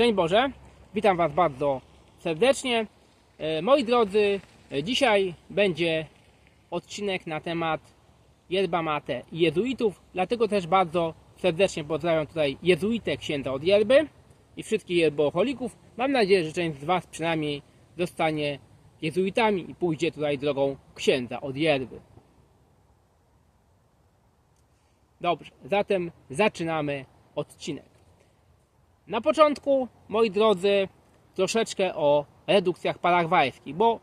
Szczęść Boże, witam Was bardzo serdecznie. E, Moi drodzy, e, dzisiaj będzie odcinek na temat yerba mate i jezuitów, dlatego też bardzo serdecznie pozdrawiam tutaj jezuitę księdza od yerby i wszystkich yerboholików. Mam nadzieję, że część z Was przynajmniej zostanie jezuitami i pójdzie tutaj drogą księdza od yerby. Dobrze, zatem zaczynamy odcinek. Na początku, moi drodzy, troszeczkę o redukcjach paragwajskich, bo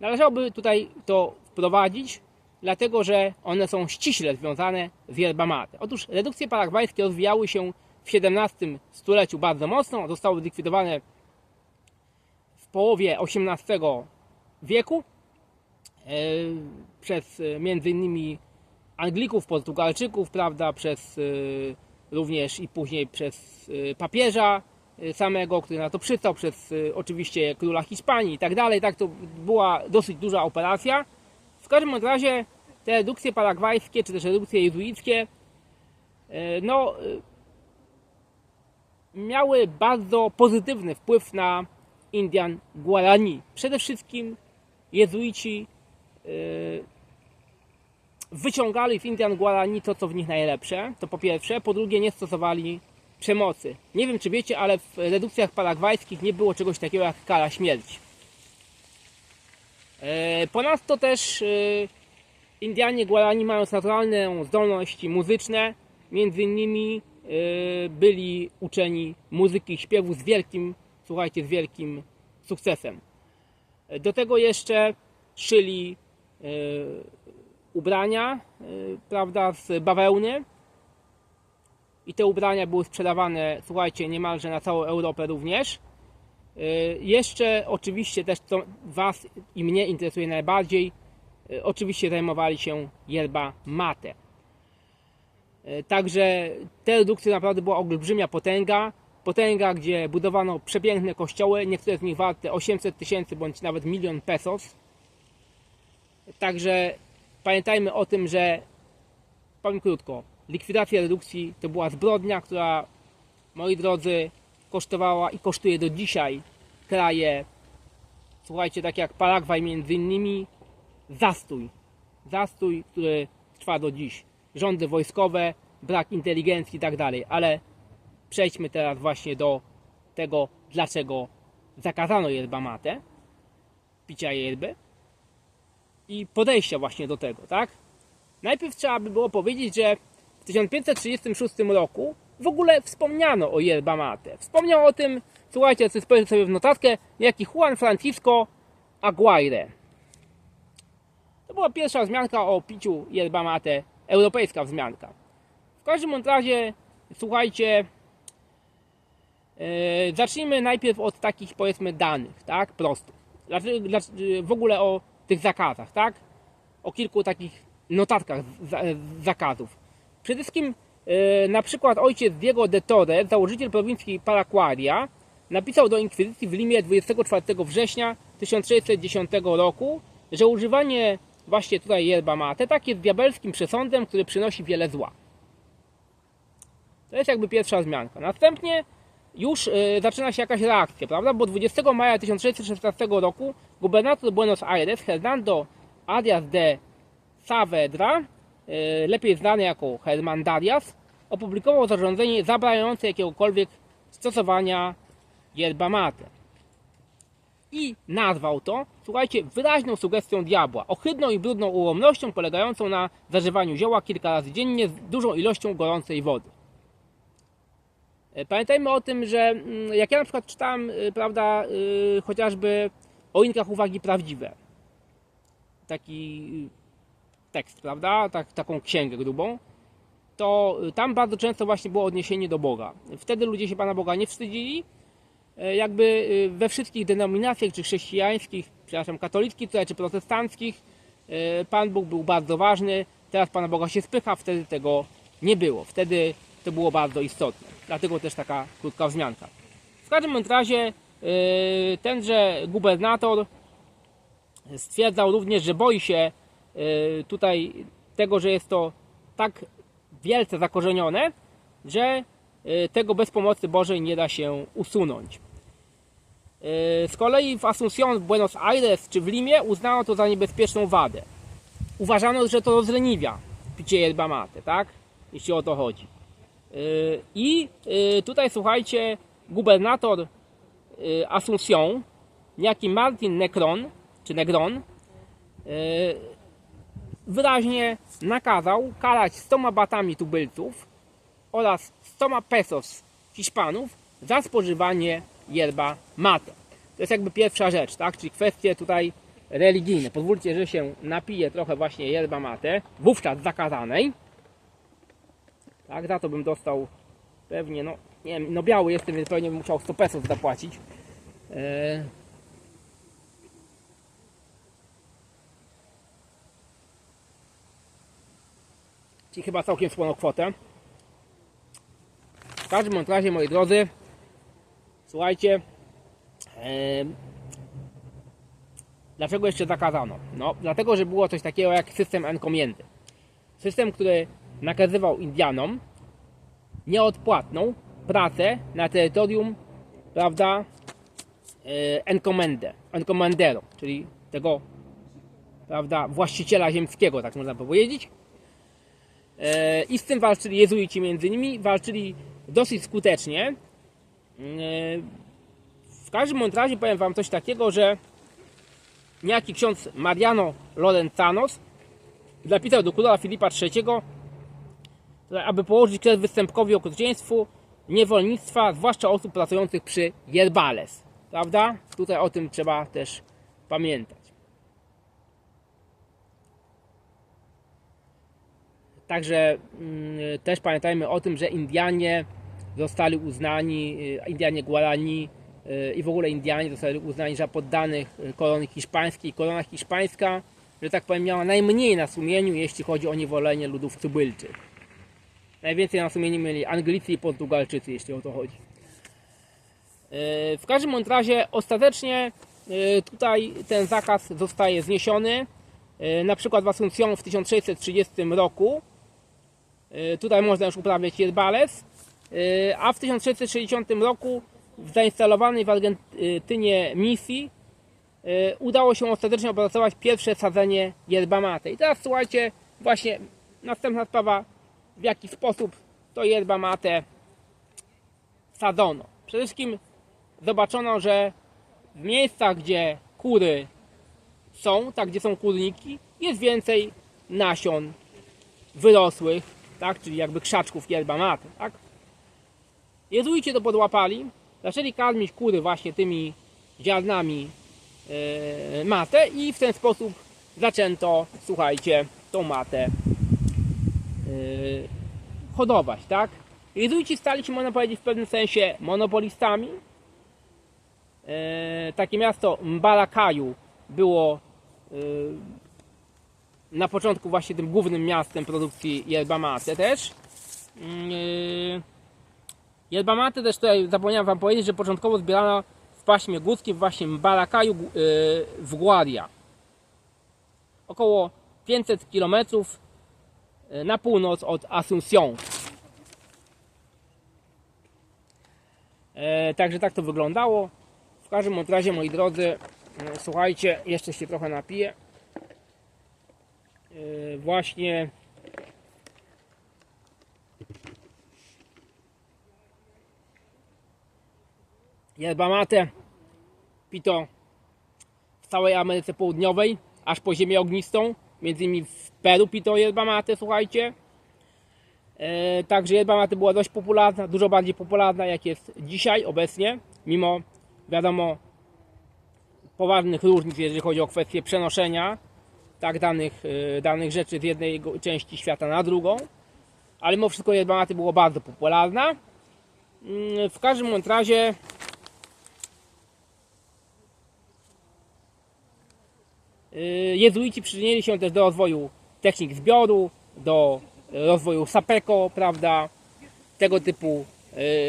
należałoby tutaj to wprowadzić, dlatego że one są ściśle związane z yerba mate. Otóż redukcje paragwajskie rozwijały się w XVII stuleciu bardzo mocno, zostały zlikwidowane w połowie XVIII wieku e, przez e, między innymi Anglików, Portugalczyków, prawda, przez y, również i później przez y, papieża y, samego, który na to przystał, przez y, oczywiście króla Hiszpanii i tak dalej. Tak to była dosyć duża operacja. W każdym razie te redukcje paragwajskie, czy też redukcje jezuickie, no, miały bardzo pozytywny wpływ na Indian Guarani. Przede wszystkim jezuici wyciągali w Indian Guarani to, co w nich najlepsze, to po pierwsze. Po drugie, nie stosowali przemocy. Nie wiem, czy wiecie, ale w redukcjach paragwajskich nie było czegoś takiego jak kara śmierci. E, Ponadto też e, Indianie Guarani mając naturalne zdolności muzyczne, między innymi e, byli uczeni muzyki i śpiewu z wielkim, słuchajcie, z wielkim sukcesem. Do tego jeszcze szyli ubrania, y, prawda, z bawełny. I te ubrania były sprzedawane, słuchajcie, niemalże na całą Europę również. Y, Jeszcze oczywiście też co Was i mnie interesuje najbardziej, y, oczywiście zajmowali się yerba mate. Także te redukcje naprawdę była olbrzymia potęga. Potęga, gdzie budowano przepiękne kościoły, niektóre z nich warte 800 tysięcy bądź nawet milion pesos. Także pamiętajmy o tym, że powiem krótko, likwidacja redukcji to była zbrodnia, która moi drodzy kosztowała i kosztuje do dzisiaj kraje. Słuchajcie, takie jak Paragwaj między innymi zastój, zastój, który trwa do dziś. Rządy wojskowe, brak inteligencji i tak dalej, ale przejdźmy teraz właśnie do tego, dlaczego zakazano yerba picia yerby i podejścia właśnie do tego, tak? Najpierw trzeba by było powiedzieć, że w 1536 roku w ogóle wspomniano o yerba mate. Wspomniał o tym, słuchajcie, spojrzę sobie w notatkę, niejaki Juan Francisco Aguirre. To była pierwsza wzmianka o piciu yerba mate, europejska wzmianka. W każdym razie, słuchajcie, e, zacznijmy najpierw od takich, powiedzmy, danych, tak, prostych. Dlaczego, dlaczego, w ogóle o tych zakazach, tak? O kilku takich notatkach za- zakazów. Przede wszystkim e, na przykład ojciec Diego de Torres, założyciel prowincji Paraquaria, napisał do Inkwizycji w Limie 24 września 1610 roku, że używanie właśnie tutaj yerba mate tak jest diabelskim przesądem, który przynosi wiele zła. To jest jakby pierwsza zmianka. Następnie już y, zaczyna się jakaś reakcja, prawda? Bo 20 maja 1616 roku gubernator Buenos Aires Hernando Arias de Saavedra, y, lepiej znany jako Herman Darias, opublikował zarządzenie zabraniające jakiegokolwiek stosowania yerba mate. I nazwał to, słuchajcie, wyraźną sugestią diabła, ohydną i brudną ułomnością polegającą na zażywaniu zioła kilka razy dziennie z dużą ilością gorącej wody. E, Pamiętajmy o tym, że mm, jak ja na przykład czytałem, y, prawda, y, chociażby o Inkach uwagi prawdziwe, taki tekst, prawda, tak, taką księgę grubą, to tam bardzo często właśnie było odniesienie do Boga. Wtedy ludzie się Pana Boga nie wstydzili, e, jakby we wszystkich denominacjach, czy chrześcijańskich, przepraszam, katolickich czy protestanckich, e, Pan Bóg był bardzo ważny, teraz Pana Boga się spycha, wtedy tego nie było. Wtedy to było bardzo istotne. Dlatego też taka krótka wzmianka. W każdym razie yy, tenże gubernator stwierdzał również, że boi się yy, tutaj tego, że jest to tak wielce zakorzenione, że y, tego bez pomocy Bożej nie da się usunąć. Z kolei w Asunción, w Buenos Aires czy w Limie uznano to za niebezpieczną wadę. Uważano, że to rozleniwia picie yerba mate, tak? Jeśli o to chodzi. I y, tutaj słuchajcie, gubernator y, Asunción, niejaki Martin Necron, czy Negron, y, wyraźnie nakazał karać 100 batami tubylców oraz 100 pesos Hiszpanów za spożywanie yerba mate. To jest jakby pierwsza rzecz, tak? Czyli kwestie tutaj religijne. Pozwólcie, że się napiję trochę właśnie yerba mate, wówczas zakazanej. Tak, za to bym dostał pewnie, no nie wiem, no biały jestem, więc pewnie bym musiał 100 pesos zapłacić. Eee, Czyli chyba całkiem słoną kwotę. W każdym razie, moi drodzy, słuchajcie, em, dlaczego jeszcze zakazano? No, dlatego, że było coś takiego jak system encomiendy. System, który nakazywał Indianom nieodpłatną pracę na terytorium, prawda, encomendę, encomendero, czyli tego, prawda, właściciela ziemskiego, tak można powiedzieć. E, I z tym walczyli jezuici między innymi, walczyli dosyć skutecznie. E, W każdym razie powiem Wam coś takiego, że niejaki ksiądz Mariano Lorenzanos napisał do króla Filipa III, aby położyć kres występkowi okrucieństwu niewolnictwa, zwłaszcza osób pracujących przy yerbales. Prawda? Tutaj o tym trzeba też pamiętać. Także mm, też pamiętajmy o tym, że Indianie zostali uznani, y, Indianie Guarani y, i w ogóle Indianie zostali uznani za poddanych y, korony hiszpańskiej. Korona hiszpańska, że tak powiem, miała najmniej na sumieniu, jeśli chodzi o niewolenie ludów tubylczych. Najwięcej na sumieniu mieli Anglicy i Portugalczycy, jeśli o to chodzi. W każdym razie ostatecznie y, tutaj ten zakaz zostaje zniesiony. Y, Na przykład w Asunción w 1630 roku tutaj można już uprawiać yerbales, y, a w 1660 roku w zainstalowanej w Argentynie misji udało się ostatecznie opracować pierwsze sadzenie yerba. I teraz słuchajcie, właśnie następna sprawa, w jaki sposób to yerba mate sadzono. Przede wszystkim zobaczono, że w miejscach, gdzie kury są, tak gdzie są kurniki, jest więcej nasion wyrosłych, tak, czyli jakby krzaczków yerba mate, tak. Jezuici to podłapali, zaczęli karmić kury właśnie tymi ziarnami e, matę i w ten sposób zaczęto, słuchajcie, tą matę e, hodować, tak? Jezuici stali się, można powiedzieć, w pewnym sensie monopolistami. E, takie miasto Mbalakaju było e, na początku właśnie tym głównym miastem produkcji yerba mate też. E, Yerba mate też tutaj zapomniałem Wam powiedzieć, że początkowo zbierano w paśmie górskim właśnie w Balakaju e, w Guaria. Około 500 km na północ od Asunción. E, Także tak to wyglądało. W każdym razie, moi drodzy, e, słuchajcie, jeszcze się trochę napiję. E, Właśnie yerba mate pito w całej Ameryce Południowej, aż po ziemię ognistą. Między innymi w Peru pito yerba mate, słuchajcie. E, Także yerba mate była dość popularna, dużo bardziej popularna jak jest dzisiaj, obecnie, mimo wiadomo poważnych różnic, jeżeli chodzi o kwestię przenoszenia tak danych, e, danych rzeczy z jednej części świata na drugą. Ale mimo wszystko yerba mate było bardzo popularna. Mm, W każdym razie jezuici przyczynili się też do rozwoju technik zbioru, do rozwoju sapeko, prawda, tego typu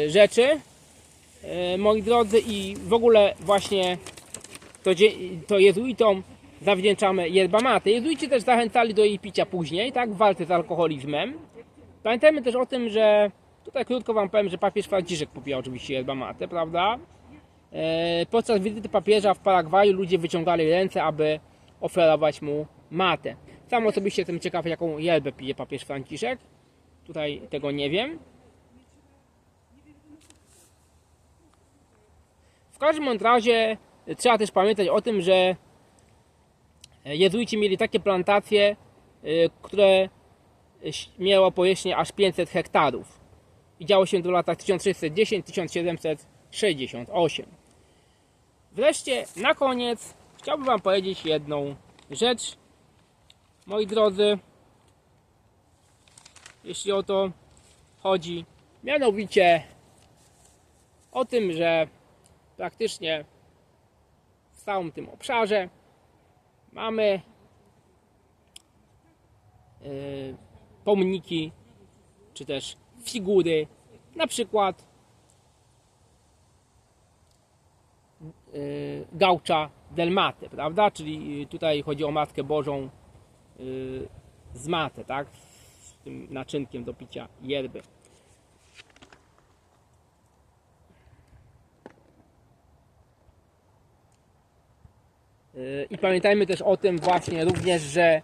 y, rzeczy, y, moi drodzy, i w ogóle właśnie to, to jezuitom zawdzięczamy yerba mate. Jezuici też zachęcali do jej picia później, tak, w walce z alkoholizmem. Pamiętajmy też o tym, że Tutaj krótko Wam powiem, że papież Franciszek popijał oczywiście yerba mate, prawda? Podczas wizyty papieża w Paragwaju ludzie wyciągali ręce, aby oferować mu matę. Sam osobiście jestem ciekaw, jaką yerbę pije papież Franciszek. Tutaj tego nie wiem. W każdym razie trzeba też pamiętać o tym, że jezuici mieli takie plantacje, y, które miało powierzchnię aż 500 hektarów. I działo się w latach 1610-1768. Wreszcie, na koniec, chciałbym Wam powiedzieć jedną rzecz, moi drodzy, jeśli o to chodzi. Mianowicie o tym, że praktycznie w całym tym obszarze mamy yy, pomniki, czy też figury, na przykład yy, Gaucza del Mate, prawda? Czyli tutaj chodzi o Matkę Bożą yy, z Mate, tak? Z tym naczynkiem do picia yerby. Yy, I pamiętajmy też o tym właśnie również, że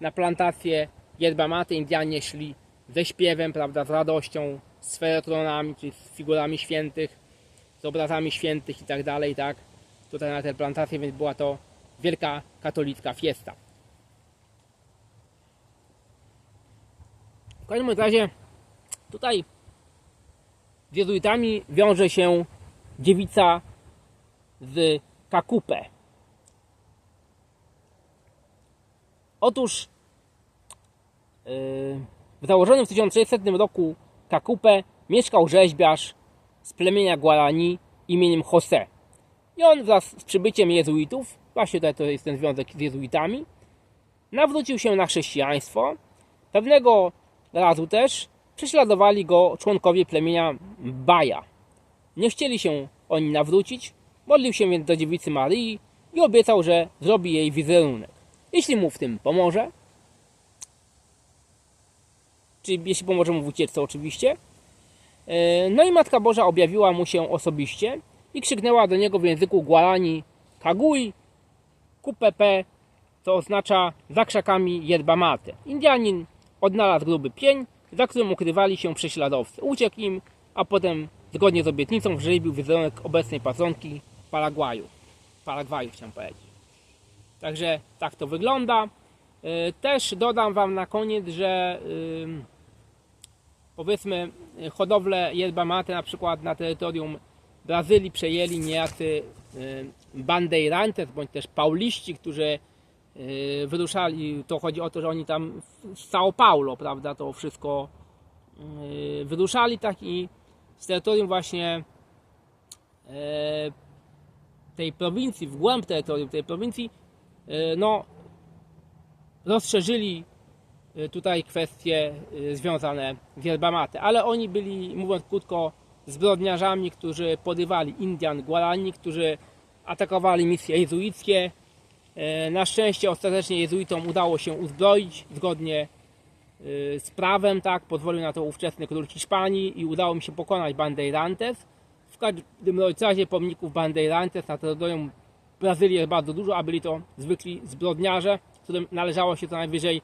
na plantację yerba mate Indianie szli ze śpiewem, prawda, z radością, z ferotronami, czyli z figurami świętych, z obrazami świętych i tak dalej, tak. Tutaj na tę plantację, więc była to wielka katolicka fiesta. W każdym razie tutaj z jezuitami wiąże się dziewica z Kakupę. Otóż yy, w założonym w 1600 roku Kakupę mieszkał rzeźbiarz z plemienia Guarani imieniem José. I on wraz z przybyciem jezuitów, właśnie tutaj to jest ten związek z jezuitami, nawrócił się na chrześcijaństwo. Pewnego razu też prześladowali go członkowie plemienia Baja. Nie chcieli się oni nawrócić, modlił się więc do dziewicy Maryi i obiecał, że zrobi jej wizerunek. Jeśli mu w tym pomoże, czyli jeśli pomoże mu w ucieczce oczywiście, e, no i Matka Boża objawiła mu się osobiście i krzyknęła do niego w języku Guarani Kagui Kupepe, to oznacza za krzakami yerba mate. Indianin odnalazł gruby pień, za którym ukrywali się prześladowcy. Uciekł im, a potem zgodnie z obietnicą wrzeźbił wizerunek obecnej patronki Paragwaju. Paragwaju chciałem powiedzieć. Także tak to wygląda. Y, Też dodam Wam na koniec, że powiedzmy hodowlę yerba mate na przykład na terytorium Brazylii przejęli niejacy y, bandeirantes bądź też pauliści, którzy y, wyruszali, to chodzi o to, że oni tam z São Paulo, prawda, to wszystko y, wyruszali tak i z terytorium właśnie e, tej prowincji, w głąb terytorium tej prowincji, no rozszerzyli tutaj kwestie związane z yerba mate, ale oni byli, mówiąc krótko, zbrodniarzami, którzy podywali Indian Guarani, którzy atakowali misje jezuickie. E, Na szczęście ostatecznie jezuitom udało się uzbroić zgodnie e, z prawem, tak, pozwolił na to ówczesny król Hiszpanii i udało mi się pokonać Bandeirantes. W każdym razie pomników Bandeirantes na terytorium Brazylii jest bardzo dużo, a byli to zwykli zbrodniarze, którym należało się co najwyżej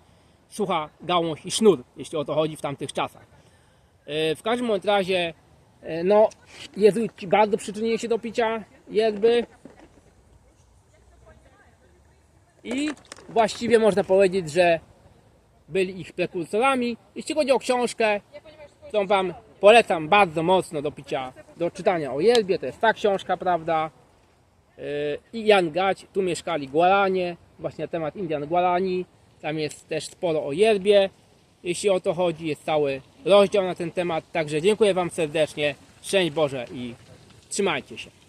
sucha gałąź i sznur, jeśli o to chodzi w tamtych czasach. E, W każdym razie, no, jezuici bardzo przyczynili się do picia jakby i właściwie można powiedzieć, że byli ich prekursorami. Jeśli chodzi o książkę, którą Wam polecam bardzo mocno do picia, do czytania o Jelbie, to jest ta książka, prawda? Yy, I Jan Gać, tu mieszkali Guaranie, właśnie na temat Indian Guarani. Tam jest też sporo o Jelbie. Jeśli o to chodzi, jest cały rozdział na ten temat. Także dziękuję Wam serdecznie. Szczęść Boże i trzymajcie się.